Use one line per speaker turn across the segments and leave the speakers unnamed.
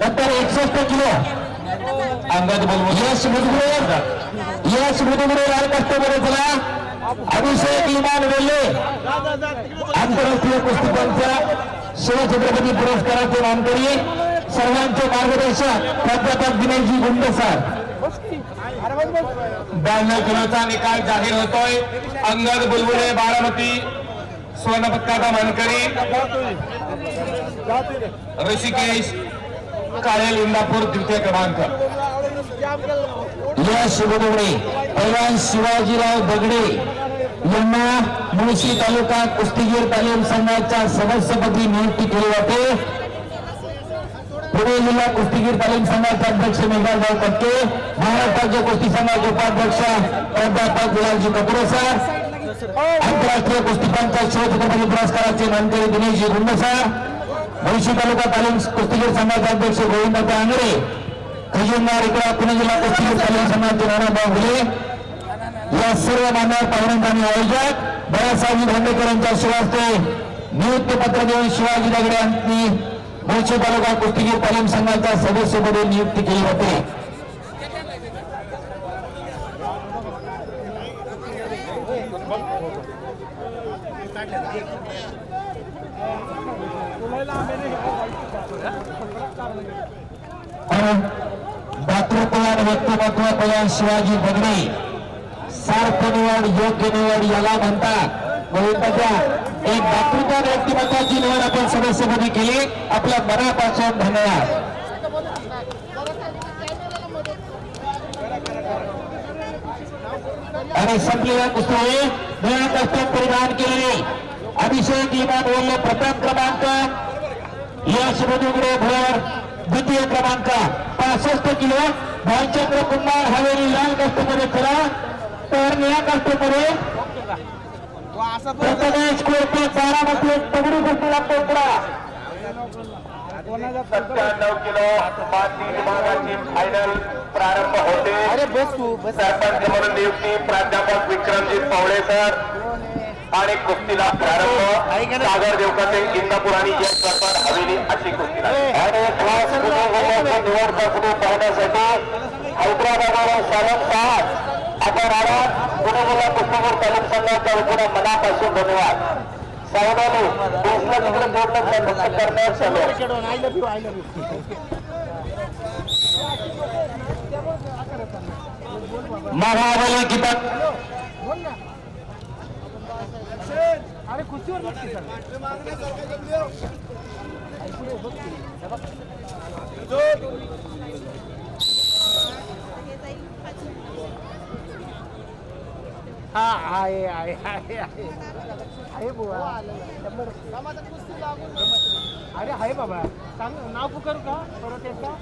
नंतर एकसष्ट किलो।
अंगद
यश मुदगुळे यश मुदगुळे लाल कष्टमध्ये चला अभिषेक इमान वेल्ले आंतरराष्ट्रीय कुस्तीपंच शिवछत्रपती पुरस्काराचे मानकरी सर्वांचे मार्गदर्शक प्राध्यापक दिनेशजी गुंड सर।
ब्याण्णव किलोचा निकाल जाहीर होतोय। अंगद बुलबुले बारामती स्वर्ण पदकाचा मानकरी ऋषिकेश काळेल इंदापूर तृतीय क्रमांक.
या मुदगुळे पैलवान शिवाजीराव दगडे यांना मुळशी तालुका कुस्तीगीर तालीम संघाच्या सदस्यपदी नियुक्ती केली जाते. पुणे जिल्हा कुस्तीगीर तालीम संघाचे अध्यक्ष मेघालराव कटके महाराष्ट्राचे कुस्ती संघाचे उपाध्यक्ष प्राध्यापक गुलालजी कपुरे सर आंतरराष्ट्रीय कुस्तीपंच शिवछत्रपती पुरस्काराचे मानकरी दिनेशजी गुंड सर मुळशी तालुका तालीम कुस्तीगीर संघाचे अध्यक्ष गोविंद आंगरे खजिनदार इकडे पुणे जिल्हा कुस्तीगीर तालीम संघाचे नानाभाऊ घुले या सर्व मान्यवर पाहुण्यांचा आणि आयोजक बाळासाहेब भांडेकर यांच्या शिवास्ते नियुक्ती पत्र देऊन शिवाजी दगडे यांनी मुळशी तालुका कुस्तीगीर तालीम संघाच्या म्हणून नियुक्ती केली होती. शिवाजी दगडे सार्थ निवड, योग्य निवड याला म्हणतात. गोविंदाच्या एक दातृत्वान व्यक्तिमत्वाची निवड आपण सदस्यपदी केली. आपल्या मनापासून धन्यवाद. आणि संपलेल्या कुस्ती निळ्या कष्टात परिधान केलेले अभिषेक इमान बोलले प्रथम क्रमांक. यश मधुगडे भोर द्वितीय क्रमांक. पासष्ट किलो. भालचंद्र कुमार हवेली लाल कष्टमध्ये चला तर निळ्या कष्टमध्ये प्रथमेश कोरपे बारामती पगडी लागतो पुढा
सत्त्याण्णव किलो. माती विभागाची फायनल प्रारंभ होते. सरपंच म्हणून नियुक्ती प्राध्यापक विक्रमजीत पवळे सर आणि कुस्तीला प्रारंभ. सागर देवकाते इंदापूर आणि हवेली अशी कुस्ती.
आणि निवड चाचणी पाहण्यासाठी हैदराबाद सालम सात आपण आलात पुणे जिल्हा कुस्तीगीर तालीम संघाच्या वतीनं मनापासून धन्यवाद. साहेबांनी देशला तिकडे जोडलं करण्यात चालू महाबली किताब
अरे खुर्चीवर बघते की हा आहे आहे आहे आहे. आहे बुवा. शंभर अरे आहे बाबा. सांग नाव पुकारू का परत एकदा?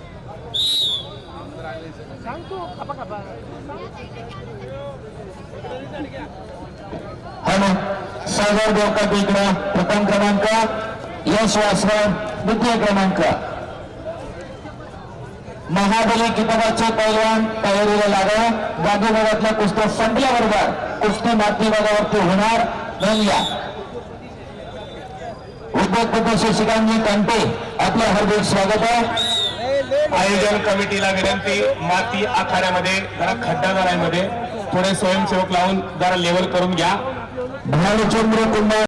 सांग तू खपा खपा.
आणि सागर देवकात इकडं प्रथम क्रमांक यश वासवान द्वितीय क्रमांक. महाबली किताबाचे पैलवान तयारीला लागा गांधीनगरातल्या कुस्त्या संपल्याबरोबर कुस्ती माती भागावरती होणार नोंद उद्योगपती शशिकांतजी कांटे आपलं हार्दिक स्वागत आहे.
आयोजन कमिटीला विनंती माती आखाड्यामध्ये जरा खड्डा झालायमध्ये. थोडे स्वयंसेवक लावून जरा लेवल करून घ्या.
भालचंद्र कुमार